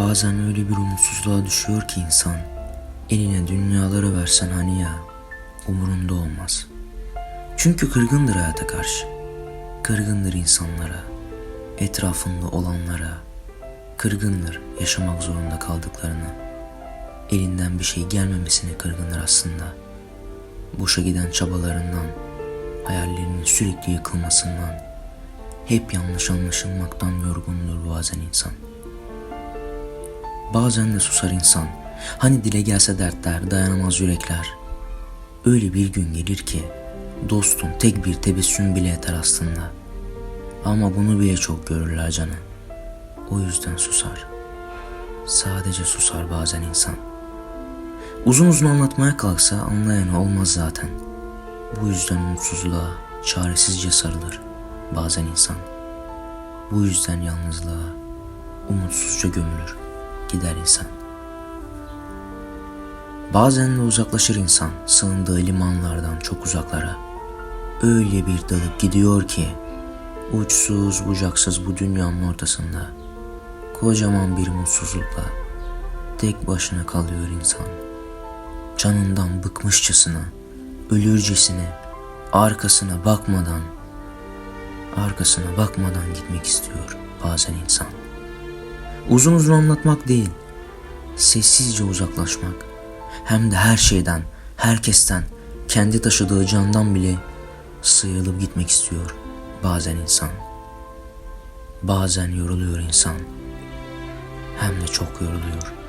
Bazen öyle bir umutsuzluğa düşüyor ki insan, eline dünyaları versen hani ya, umurunda olmaz. Çünkü kırgındır hayata karşı. Kırgındır insanlara, etrafında olanlara, kırgındır yaşamak zorunda kaldıklarına. Elinden bir şey gelmemesine kırgındır aslında. Boşa giden çabalarından, hayallerinin sürekli yıkılmasından, hep yanlış anlaşılmaktan yorgundur bazen insan. Bazen de susar insan. Hani dile gelse dertler, dayanamaz yürekler. Öyle bir gün gelir ki dostun tek bir tebessüm bile yeter aslında. Ama bunu bile çok görürler canı. O yüzden susar. Sadece susar bazen insan. Uzun uzun anlatmaya kalksa anlayan olmaz zaten. Bu yüzden umutsuzluğa çaresizce sarılır bazen insan. Bu yüzden yalnızlığa umutsuzca gömülür gider insan. Bazen de uzaklaşır insan sığındığı limanlardan çok uzaklara. Öyle bir dalıp gidiyor ki uçsuz bucaksız bu dünyanın ortasında kocaman bir mutsuzlukla tek başına kalıyor insan. Canından bıkmışçasına, ölürcesine, arkasına bakmadan, arkasına bakmadan gitmek istiyor bazen insan. Uzun uzun anlatmak değil, sessizce uzaklaşmak. Hem de her şeyden, herkesten, kendi taşıdığı candan bile sıyrılıp gitmek istiyor bazen insan. Bazen yoruluyor insan. Hem de çok yoruluyor.